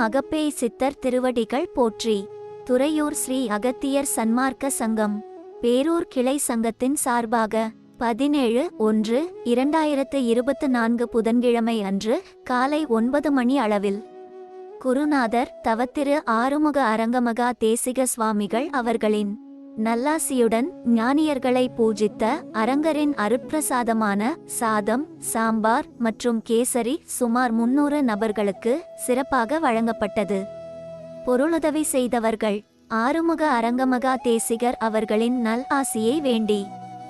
அகப்பே சித்தர் திருவடிகள் போற்றி. துறையூர் ஸ்ரீ அகத்தியர் சன்மார்க்க சங்கம். பேரூர் கிளை சங்கத்தின் சார்பாக பதினேழு ஒன்று இரண்டாயிரத்து இருபத்து நான்கு புதன்கிழமை அன்று காலை ஒன்பது மணி அளவில். குருநாதர் தவத்திரு ஆறுமுக அரங்கமகா தேசிக சுவாமிகள் அவர்களின் நல்லாசியுடன் ஞானியர்களை பூஜித்த அரங்கரின் அருட்பிரசாதமான சாதம் சாம்பார் மற்றும் கேசரி சுமார் முன்னூறு நபர்களுக்கு சிறப்பாக வழங்கப்பட்டது. பொருளுதவி செய்தவர்கள் ஆறுமுக அரங்கமகா தேசிகர் அவர்களின் நல் ஆசியை வேண்டி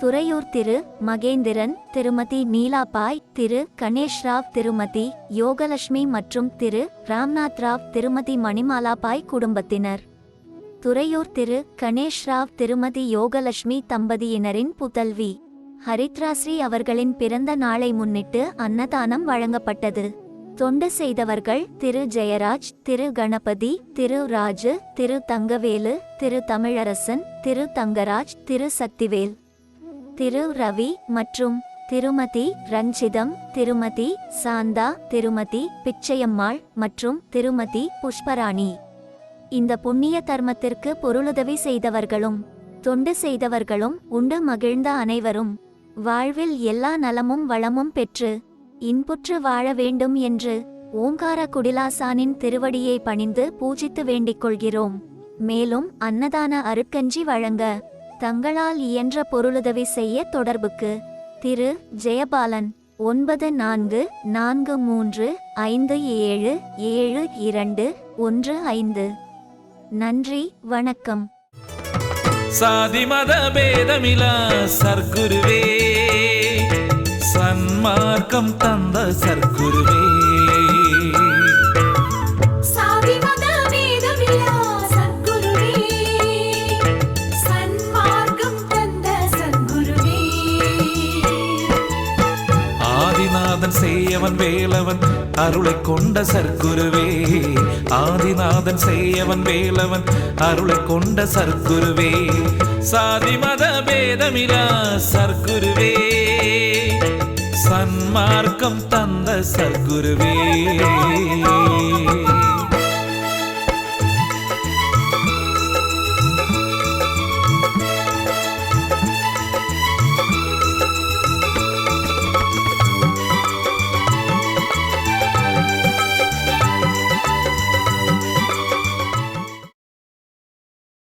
துறையூர் திரு மகேந்திரன் திருமதி நீலாபாய் திரு கணேஷ்ராவ் திருமதி யோகலட்சுமி மற்றும் திரு ராம்நாத் ராவ் திருமதி மணிமாலாபாய் குடும்பத்தினர். துறையூர் திரு. கணேஷ்ராவ் திருமதி யோகலட்சுமி தம்பதியினரின் புதல்வி. ஹரித்ராஸ்ரீ அவர்களின் பிறந்த நாளை முன்னிட்டு அன்னதானம் வழங்கப்பட்டது. தொண்டு செய்தவர்கள் திரு. ஜெயராஜ் திரு. கணபதி திரு. ராஜு திரு. தங்கவேலு திரு. தமிழரசன் திரு. தங்கராஜ் திரு. சக்திவேல். திரு. ரவி மற்றும் திருமதி ரஞ்சிதம் திருமதி சாந்தா திருமதி பிச்சையம்மாள் மற்றும் திருமதி புஷ்பராணி. இந்த புண்ணிய தர்மத்திற்கு பொருளுதவி செய்தவர்களும் தொண்டு செய்தவர்களும் உண்டு மகிழ்ந்த அனைவரும் வாழ்வில் எல்லா நலமும் வளமும் பெற்று இன்புற்று வாழ வேண்டும் என்று ஓங்கார குடிலாசானின் திருவடியை பணிந்து பூஜித்து வேண்டிக் கொள்கிறோம். மேலும் அன்னதான அருட்கஞ்சி வழங்க தங்களால் இயன்ற பொருளுதவி செய்ய தொடர்புக்கு திரு. ஜெயபாலன் ஒன்பது நான்கு நான்கு மூன்று ஐந்து ஏழு ஏழு இரண்டு ஒன்று ஐந்து. நன்றி வணக்கம். சாதி மத பேதமிலா சர்க்குருவே. சன்மார்க்கம் தந்த சர்க்குருவே. செய்யவன் வேலவன் அருளை கொண்ட சர்க்குருவே. ஆதிநாதன் செய்யவன் வேலவன் அருளை கொண்ட சர்க்குருவே. சாதி மத பேதமிலா சர்க்குருவே. சன்மார்க்கம் தந்த சர்க்குருவே.